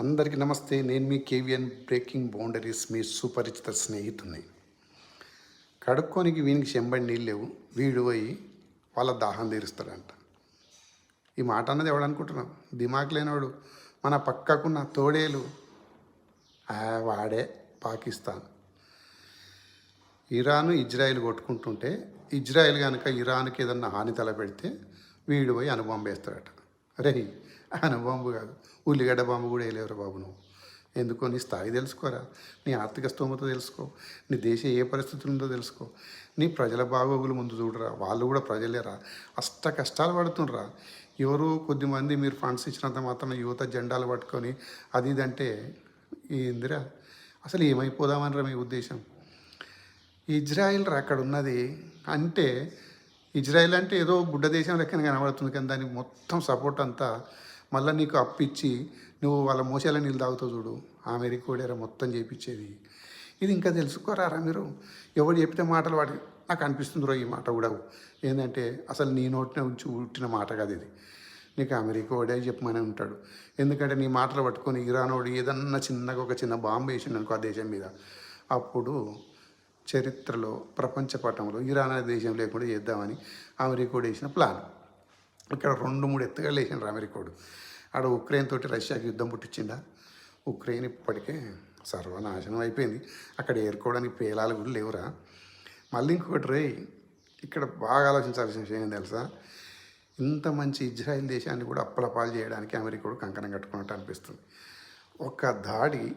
అందరికీ నమస్తే. నేను మీ కేవియన్ బ్రేకింగ్ బౌండరీస్ మీ సుపరిచిత స్నేహితుని కడుక్కోనికి వీనికి చెంబడి నీళ్ళు లేవు. వీడు పోయి వాళ్ళ దాహం తీరుస్తాడంట. ఈ మాట అన్నది ఎవడనుకుంటున్నాం దిమాక్ లేనివాడు మన పక్కకున్న తోడేలు. వాడే పాకిస్తాన్. ఇరాన్ ఇజ్రాయెల్ కొట్టుకుంటుంటే ఇజ్రాయెల్ కనుక ఇరాన్కి ఏదన్నా హాని తలపెడితే వీడు పోయి అనుబాంబు వేస్తాడట అరే అనుబాంబు కాదు. ఉల్లిగడ్డ బాంబు కూడా వేయలేవురా బాబు నువ్వు. ఎందుకో నీ స్థాయి తెలుసుకోరా? నీ ఆర్థిక స్తోమత తెలుసుకో. నీ దేశం ఏ పరిస్థితులు ఉందో తెలుసుకో. నీ ప్రజల బాగోగులు ముందు చూడరా. వాళ్ళు కూడా ప్రజలేరా? అష్ట కష్టాలు పడుతుండ్రా. ఎవరు కొద్దిమంది మీరు ఫండ్స్ ఇచ్చినంత మాత్రం యువత జెండాలు పట్టుకొని అది ఇది అంటే ఏందిరా? అసలు ఏమైపోదామనిరా మీ ఉద్దేశం? ఇజ్రాయిల్ అక్కడ ఉన్నది అంటే ఇజ్రాయిల్ అంటే ఏదో గుడ్డ దేశం లెక్కన కనబడుతుంది కానీ దానికి మొత్తం సపోర్ట్ అంతా మళ్ళీ నీకు అప్పిచ్చి నువ్వు వాళ్ళ మోసేలా నీళ్ళు తాగుతావు చూడు. అమెరికా కూడా మొత్తం చేపించేది. ఇది ఇంకా తెలుసుకోరారా మీరు? ఎవడు చెప్పితే మాటలు వాడి నాకు అనిపిస్తుందిరో ఈ మాట కూడా. ఏంటంటే అసలు నీ నోటిన ఉంచి పుట్టిన మాట కాదు ఇది. నీకు అమెరికా వాడే చెప్పమని ఉంటాడు. ఎందుకంటే నీ మాటలు పట్టుకొని ఇరాన్ వాడు ఏదన్నా చిన్నగా ఒక చిన్న బాంబు వేసిండు అనుకో ఆ దేశం మీద. అప్పుడు చరిత్రలో ప్రపంచ పటంలో ఇరాన్ అనే దేశం లేకుండా చేద్దామని అమెరికోడు వేసిన ప్లాన్. ఇక్కడ రెండు మూడు ఎత్తుగా లేచినారు అమెరికోడు. ఆడ ఉక్రెయిన్ తోటి రష్యాకి యుద్ధం పుట్టించిందా ఉక్రెయిన్ ఇప్పటికే సర్వనాశనం అయిపోయింది. అక్కడ ఏరుకోవడానికి పేలాలు కూడా లేవురా. మళ్ళీ ఇంకొకటి రే ఇక్కడ బాగా ఆలోచించాల్సిన విషయం ఏం తెలుసా? ఇంత మంచి ఇజ్రాయెల్ దేశాన్ని కూడా అప్పలపాలు చేయడానికి అమెరికాడు కంకణం కట్టుకున్నట్టు అనిపిస్తుంది. ఒక దాడి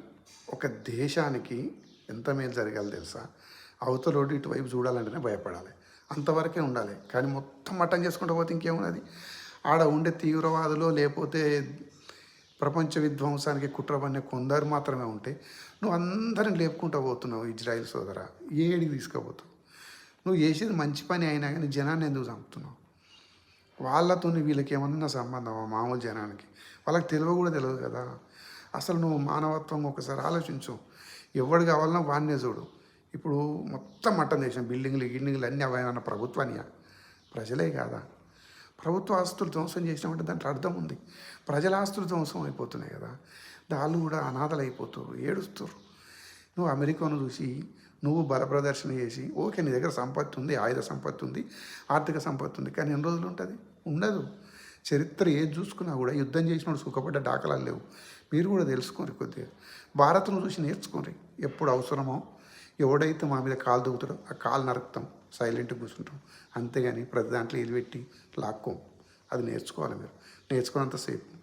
ఒక దేశానికి ఎంత మేలు జరగాలి తెలుసా? అవతలోడు ఇటువైపు చూడాలంటేనే భయపడాలి. అంతవరకే ఉండాలి. కానీ మొత్తం మటన్ చేసుకుంటూ పోతే ఇంకేమున్నది? ఆడ ఉండే తీవ్రవాదులు లేకపోతే ప్రపంచ విధ్వంసానికి కుట్ర పన్నే కొందరు మాత్రమే ఉంటే నువ్వు అందరిని లేపుకుంటూ పోతున్నావు ఇజ్రాయిల్ సోదర. ఏడికి తీసుకుపోతావు? నువ్వు చేసేది మంచి పని అయినా కానీ జనాన్ని ఎందుకు చంపుతున్నావు? వాళ్ళతో వీళ్ళకి ఏమన్నా సంబంధమా మామూలు జనానికి? వాళ్ళకి తెలివ కూడా తెలియదు కదా. అసలు నువ్వు మానవత్వం ఒకసారి ఆలోచించు. ఎవడు కావాలన్నా వాడినే చూడు. ఇప్పుడు మొత్తం మట్టం చేసిన. బిల్డింగ్లు గిల్డింగ్లు అన్నీ అవైనా ప్రభుత్వానియా ప్రజలే కాదా? ప్రభుత్వ ఆస్తులు ధ్వంసం చేసినామంటే దాంట్లో అర్థం ఉంది. ప్రజల ఆస్తులు ధ్వంసం అయిపోతున్నాయి కదా. వాళ్ళు కూడా అనాథలు అయిపోతారు ఏడుస్తారు నువ్వు అమెరికాను చూసి నువ్వు బల ప్రదర్శన చేసి ఓకే నీ దగ్గర సంపత్తి ఉంది ఆయుధ సంపత్తి ఉంది ఆర్థిక సంపత్తి ఉంది కానీ ఎన్ని రోజులు ఉంటుంది? ఉండదు. చరిత్ర ఏది చూసుకున్నా కూడా యుద్ధం చేసినప్పుడు సుఖపడ్డ దాఖలాలు లేవు. మీరు కూడా తెలుసుకోండి కొద్దిగా. భారత్ను చూసి నేర్చుకోండి. ఎప్పుడు అవసరమో ఎవడైతే మా మీద కాలు దూకుతాడో ఆ కాలు నరుకుతాం. సైలెంట్గా కూర్చుంటాం. అంతేగాని ప్రతి దాంట్లో ఇది పెట్టి లాక్కోం. అది నేర్చుకోవాలి మీరు. నేర్చుకున్నంతసేపు